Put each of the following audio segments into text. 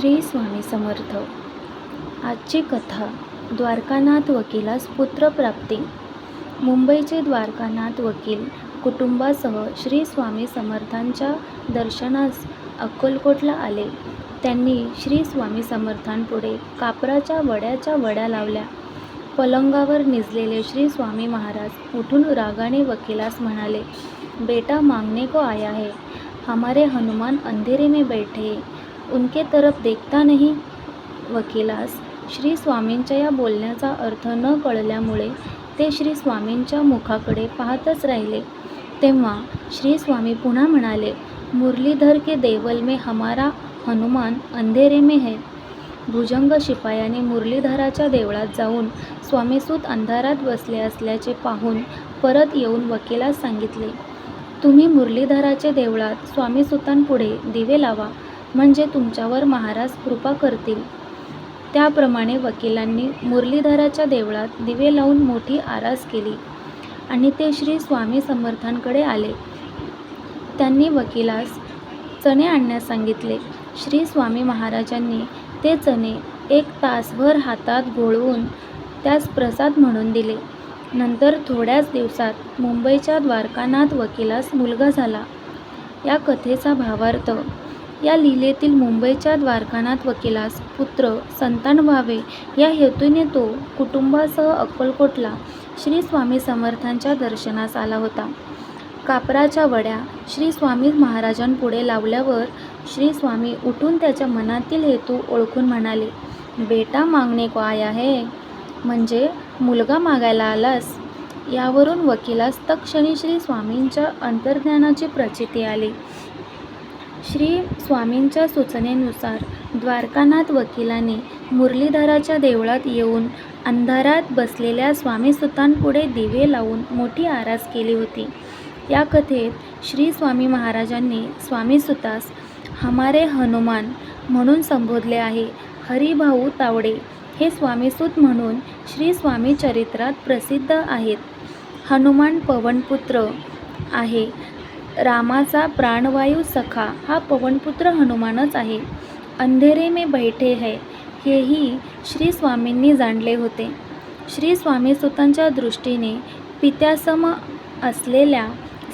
श्री स्वामी समर्थ. आजची कथा द्वारकानाथ वकिलास पुत्रप्राप्ती. मुंबईचे द्वारकानाथ वकील कुटुंबासह श्री स्वामी समर्थांच्या दर्शनास अक्कलकोटला आले. त्यांनी श्री स्वामी समर्थांपुढे कापराच्या वड्याच्या वड्या लावल्या. पलंगावर निजलेले श्री स्वामी महाराज उठून रागाने वकिलास म्हणाले बेटा मांगने को आया है? हमारे हनुमान अंधेरे में बैठे हैं. उनके तरफ देखता नाही वकिलास. श्री स्वामींच्या या बोलण्याचा अर्थ न कळल्यामुळे ते श्री स्वामींच्या मुखाकडे पाहतच राहिले. तेव्हा श्री स्वामी पुन्हा म्हणाले मुरलीधर के देवल में हमारा हनुमान अंधेरे में है. भुजंग शिपायाने मुरलीधराच्या देवळात जाऊन स्वामीसूत अंधारात बसले असल्याचे पाहून परत येऊन वकिलास सांगितले तुम्ही मुरलीधराचे देवळात स्वामीसुतांपुढे दिवे लावा. म्हणजे तुमच्यावर महाराज कृपा करतील. त्याप्रमाणे वकिलांनी मुरलीधराच्या देवळात दिवे लावून मोठी आरास केली आणि ते श्री स्वामी समर्थांकडे आले. त्यांनी वकिलास चणे आणण्यास सांगितले. श्री स्वामी महाराजांनी ते चणे एक तासभर हातात घोळवून त्यास प्रसाद म्हणून दिले. नंतर थोड्याच दिवसात मुंबईच्या द्वारकानाथ वकिलास मुलगा झाला. या कथेचा भावार्थ या लीलेतील मुंबईच्या द्वारकानाथ वकिलास पुत्र संतान व्हावे या हेतूने तो कुटुंबासह अक्कलकोटला श्री स्वामी समर्थांच्या दर्शनास आला होता. कापराच्या वड्या श्री स्वामी महाराजांपुढे लावल्यावर श्री स्वामी उठून त्याच्या मनातील हेतू ओळखून म्हणाले बेटा मागणे को आया है म्हणजे मुलगा मागायला आलास? यावरून वकिलास तक्षणी श्री स्वामींच्या अंतर्ज्ञानाची प्रचिती आली. श्री स्वामींच्या सूचनेनुसार द्वारकानाथ वकिलाने मुरलीधराच्या देवळात येऊन अंधारात बसलेल्या स्वामीसुतांपुढे दिवे लावून मोठी आरास केली होती. या कथेत श्री स्वामी महाराजांनी स्वामीसुतास हमारे हनुमान म्हणून संबोधले आहे. हरिभाऊ तावडे हे स्वामीसूत म्हणून श्री स्वामी चरित्रात प्रसिद्ध आहेत. हनुमान पवनपुत्र आहे. रामाचा प्राणवायू सखा हा पवनपुत्र हनुमानच आहे. अंधेरे में बैठे है हेही श्री स्वामींनी जाणले होते. श्री स्वामीसुतांच्या दृष्टीने पित्यासम असलेल्या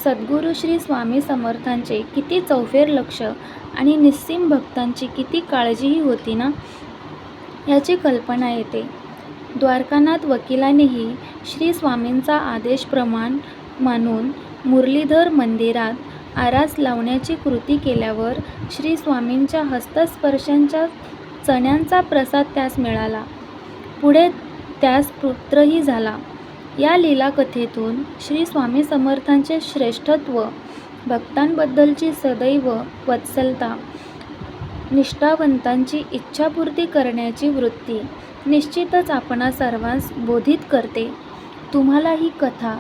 सद्गुरू श्री स्वामी समर्थांचे किती चौफेर लक्ष आणि निस्सीम भक्तांची किती काळजीही होती ना? याची कल्पना येते. द्वारकानाथ वकिलानेही श्री स्वामींचा आदेश प्रमाण मानून मुरलीधर मंदिरात आरास लावण्याची कृती केल्यावर श्री स्वामींच्या हस्तस्पर्शांच्या चण्यांचा प्रसाद त्यास मिळाला. पुढे त्यास पुत्रही झाला. या लीलाकथेतून श्री स्वामी समर्थांचे श्रेष्ठत्व भक्तांबद्दलची सदैव वत्सलता निष्ठावंतांची इच्छापूर्ती करण्याची वृत्ती निश्चितच आपणा सर्वांस बोधित करते. तुम्हाला ही कथा